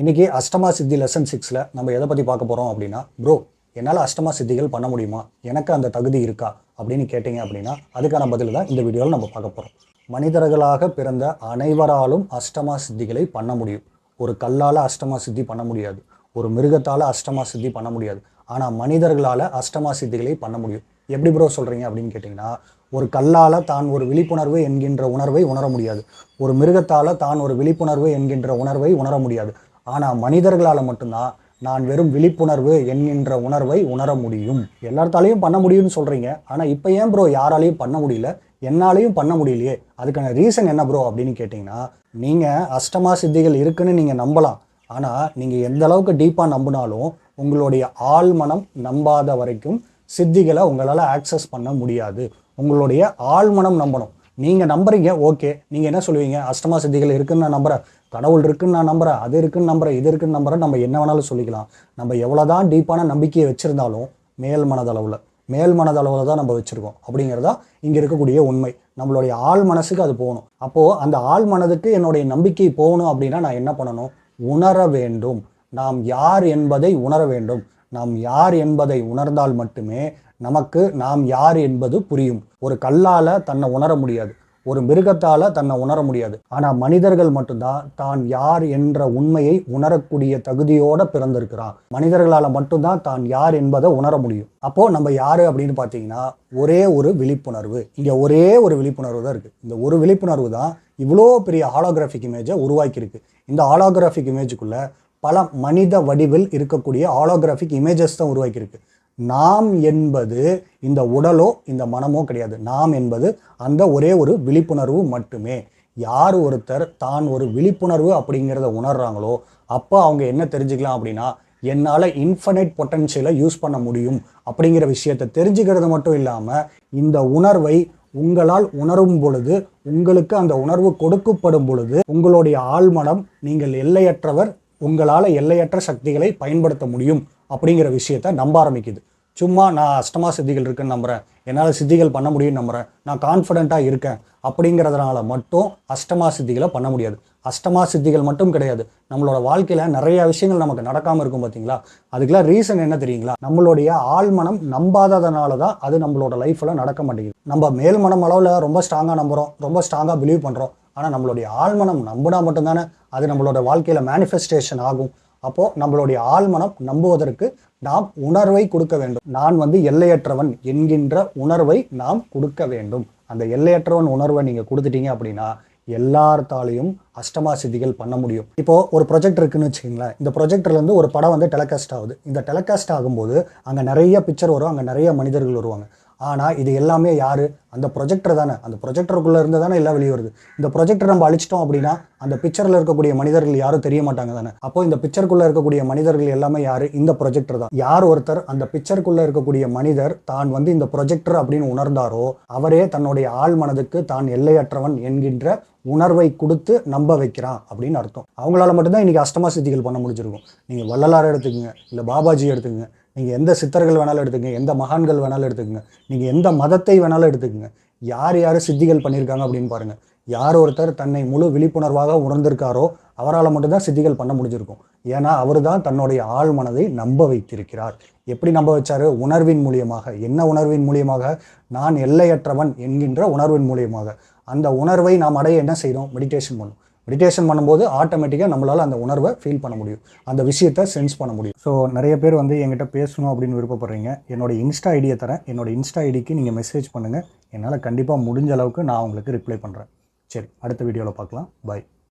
இன்றைக்கி அஷ்டமா சித்தி லெசன் சிக்ஸில் நம்ம எதை பற்றி பார்க்க போகிறோம் அப்படின்னா ப்ரோ என்னால் அஷ்டமா சித்திகள் பண்ண முடியுமா? எனக்கு அந்த தகுதி இருக்கா? அப்படின்னு கேட்டிங்க அப்படின்னா அதுக்கான பதில் தான் இந்த வீடியோவில் நம்ம பார்க்க போகிறோம் மனிதர்களாக பிறந்த அனைவராலும் அஷ்டமா சித்திகளை பண்ண முடியும். ஒரு கல்லால் அஷ்டமா சித்தி பண்ண முடியாது. ஒரு மிருகத்தால் அஷ்டமா சித்தி பண்ண முடியாது. ஆனால் மனிதர்களால் அஷ்டமா சித்திகளை பண்ண முடியும். எப்படி ப்ரோ சொல்கிறீங்க அப்படின்னு கேட்டிங்கன்னா ஒரு கல்லால் தான் ஒரு விழிப்புணர்வு என்கின்ற உணர்வை உணர முடியாது. ஒரு மிருகத்தால் தான் ஒரு விழிப்புணர்வு என்கின்ற உணர்வை உணர முடியாது. ஆனால் மனிதர்களால் மட்டும்தான் நான் வெறும் விழிப்புணர்வு என்கின்ற உணர்வை உணர முடியும். எல்லாத்தாலையும் பண்ண முடியும்னு சொல்கிறீங்க ஆனால் இப்போ ஏன் ப்ரோ யாராலையும் பண்ண முடியல? என்னாலையும் பண்ண முடியலையே. அதுக்கான ரீசன் என்ன ப்ரோ அப்படின்னு கேட்டிங்கன்னா நீங்கள் அஷ்டமா சித்திகள் இருக்குன்னு நீங்கள் நம்பலாம். ஆனால் நீங்கள் எந்த அளவுக்கு டீப்பாக நம்பினாலும் உங்களுடைய ஆழ்மனம் நம்பாத வரைக்கும் சித்திகளை உங்களால் ஆக்சஸ் பண்ண முடியாது. உங்களுடைய ஆழ்மனம் நம்பணும். நீங்கள் நம்புறீங்க ஓகே நீங்கள் என்ன சொல்லுவீங்க? அஷ்டமா சித்திகள் இருக்குன்னு நான் நம்புகிறேன் கடவுள் இருக்குன்னு நான் நம்புறேன் அது இருக்குன்னு நம்புறேன் இது இருக்குன்னு நம்புறேன் நம்ம என்ன வேணாலும் சொல்லிக்கலாம். நம்ம எவ்வளோதான் டீப்பான நம்பிக்கையை வச்சுருந்தாலும் மேல் மனதளவில் மேல் மனதளவில் தான் நம்ம வச்சுருக்கோம். அப்படிங்கிறதா இங்கே இருக்கக்கூடிய உண்மை. நம்மளுடைய ஆள் மனசுக்கு அது போகணும். அப்போது அந்த ஆள் மனதுக்கு என்னுடைய நம்பிக்கை போகணும் அப்படின்னா நான் என்ன பண்ணணும்? உணர வேண்டும். நாம் யார் என்பதை உணர வேண்டும். நாம் யார் என்பதை உணர்ந்தால் மட்டுமே நமக்கு நாம் யார் என்பது புரியும். ஒரு கல்லால் தன்னை உணர முடியாது. ஒரு மிருகத்தால் தன்னை உணர முடியாது. ஆனால் மனிதர்கள் மட்டும்தான் தான் யார் என்ற உண்மையை உணரக்கூடிய தகுதியோடு பிறந்திருக்கிறான் மனிதர்களால் மட்டும்தான் தான் யார் என்பதை உணர முடியும். அப்போது நம்ம யார் அப்படின்னு பார்த்தீங்கன்னா ஒரே ஒரு விழிப்புணர்வு. இங்கே ஒரே ஒரு விழிப்புணர்வு தான் இருக்குது இந்த ஒரு விழிப்புணர்வு தான் இவ்வளோ பெரிய ஹாலோகிராஃபிக் இமேஜை உருவாக்கியிருக்கு. இந்த ஹாலோகிராஃபிக் இமேஜுக்குள்ளே பல மனித வடிவில் இருக்கக்கூடிய ஹாலோகிராஃபிக் இமேஜஸ் தான் உருவாக்கியிருக்கு. நாம் என்பது இந்த உடலோ இந்த மனமோ கிடையாது. நாம் என்பது அந்த ஒரே ஒரு விழிப்புணர்வு மட்டுமே. யார் ஒருத்தர் தான் ஒரு விழிப்புணர்வு அப்படிங்கிறத உணர்றாங்களோ அப்போ அவங்க என்ன தெரிஞ்சுக்கலாம் அப்படின்னா என்னால் இன்ஃபனைட் பொட்டன்ஷியலை யூஸ் பண்ண முடியும் அப்படிங்கிற விஷயத்தை தெரிஞ்சுக்கிறது மட்டும் இல்லாமல் இந்த உணர்வை உங்களால் உணரும் பொழுது உங்களுக்கு அந்த உணர்வு கொடுக்கப்படும் பொழுது உங்களுடைய ஆழ்மனம் நீங்கள் எல்லையற்றவர் உங்களால் எல்லையற்ற சக்திகளை பயன்படுத்த முடியும் அப்படிங்கிற விஷயத்த நம்ப ஆரம்பிக்குது. சும்மா நான் அஷ்டமா சித்திகள் இருக்குன்னு நம்புகிறேன் என்னால் சித்திகள் பண்ண முடியும்னு நம்புகிறேன் நான் கான்ஃபிடென்ட்டாக இருக்கேன். அப்படிங்கிறதுனால மட்டும் அஷ்டமா சித்திகளை பண்ண முடியாது. அஷ்டமா சித்திகள் மட்டும் கிடையாது. நம்மளோட வாழ்க்கையில் நிறைய விஷயங்கள் நமக்கு நடக்காமல் இருக்கும் பார்த்தீங்களா அதுக்கெல்லாம் ரீசன் என்ன தெரியுங்களா? நம்மளுடைய ஆழ்மனம் நம்பாததுனால தான் அது நம்மளோட லைஃப்பில் நடக்க மாட்டேங்குது. நம்ம மேல் மனம் அளவில் ரொம்ப ஸ்ட்ராங்காக நம்புகிறோம் ரொம்ப ஸ்ட்ராங்காக பிலீவ் பண்ணுறோம் ஆனால் நம்மளுடைய ஆழ்மனம் நம்பினா மட்டும்தானே அது நம்மளோட வாழ்க்கையில் மேனிஃபெஸ்டேஷன் ஆகும். அப்போது நம்மளுடைய ஆழ்மனம் நம்புவதற்கு நாம் உணர்வை கொடுக்க வேண்டும். நான் வந்து எல்லையற்றவன் என்கின்ற உணர்வை நாம் கொடுக்க வேண்டும். அந்த எல்லையற்றவன் உணர்வை நீங்கள் கொடுத்துட்டீங்க அப்படின்னா எல்லாத்தாலையும் அஷ்டமா சித்திகள் பண்ண முடியும். இப்போ ஒரு ப்ரொஜெக்ட் இருக்குன்னு வச்சுக்கோங்களேன். இந்த ப்ரொஜெக்டர்லேருந்து ஒரு படம் வந்து டெலகாஸ்ட் ஆகுது. இந்த டெலகாஸ்ட் ஆகும்போது அங்கே நிறைய பிக்சர் வரும். அங்கே நிறைய மனிதர்கள் வருவாங்க. ஆனால் இது எல்லாமே யார்? அந்த ப்ரொஜெக்டர் தானே. அந்த ப்ரொஜெக்டருக்குள்ளே இருந்து தானே எல்லாம் வெளியே வருது. இந்த ப்ரொஜெக்டர் நம்ம அழிச்சிட்டோம் அப்படின்னா அந்த பிக்சரில் இருக்கக்கூடிய மனிதர்கள் யாரும் தெரிய மாட்டாங்க தானே. அப்போ இந்த பிக்சருக்குள்ளே இருக்கக்கூடிய மனிதர்கள் எல்லாமே யார்? இந்த ப்ரொஜெக்டர் தான். யார் ஒருத்தர் அந்த பிக்சருக்குள்ளே இருக்கக்கூடிய மனிதர் தான் வந்து இந்த ப்ரொஜெக்டர் அப்படின்னு உணர்ந்தாரோ அவரே தன்னுடைய ஆள் மனதுக்கு தான் எல்லையற்றவன் என்கின்ற உணர்வை கொடுத்து நம்ப வைக்கிறான் அப்படின்னு அர்த்தம். அவங்களால மட்டும்தான் இன்றைக்கி அஷ்டமா சித்திகள் பண்ண முடிஞ்சிருக்கும். நீங்கள் வள்ளலாரை எடுத்துக்கோங்க இல்லை பாபாஜி எடுத்துக்கோங்க. நீங்கள் எந்த சித்தர்கள் வேணாலும் எடுத்துக்கங்க எந்த மகான்கள் வேணாலும் எடுத்துக்கங்க நீங்கள் எந்த மதத்தை வேணாலும் எடுத்துக்கங்க யார் யார் சித்திகள் பண்ணியிருக்காங்க அப்படின்னு பாருங்கள் யார் ஒருத்தர் தன்னை முழு விழிப்புணர்வாக உணர்ந்திருக்காரோ அவரால் மட்டும்தான் சித்திகள் பண்ண முடிஞ்சிருக்கும். ஏன்னா அவர் தான் தன்னுடைய ஆழ் மனதை நம்ப வைத்திருக்கிறார். எப்படி நம்ப வச்சாரு? உணர்வின் மூலியமாக. என்ன உணர்வின் மூலியமாக? நான் எல்லையற்றவன் என்கின்ற உணர்வின் மூலியமாக. அந்த உணர்வை நாம் அடைய என்ன செய்யணும் மெடிடேஷன் பண்ணணும் மெடிடேஷன் பண்ணும்போது ஆட்டோமேட்டிக்காக நம்மளால் அந்த உணர்வை ஃபீல் பண்ண முடியும். அந்த விஷயத்தை சென்ஸ் பண்ண முடியும். ஸோ நிறைய பேர் வந்து என்கிட்ட பேசணும் அப்படின்னு விருப்பப்படுறீங்க. என்னோட இன்ஸ்டா ஐடியை தரேன். என்னோட இன்ஸ்டா ஐடிக்கு நீங்கள் மெசேஜ் பண்ணுங்கள் என்னால் கண்டிப்பாக முடிஞ்ச அளவுக்கு நான் உங்களுக்கு ரிப்ளை பண்ணுறேன் சரி அடுத்த வீடியோவில் பார்க்கலாம். பாய்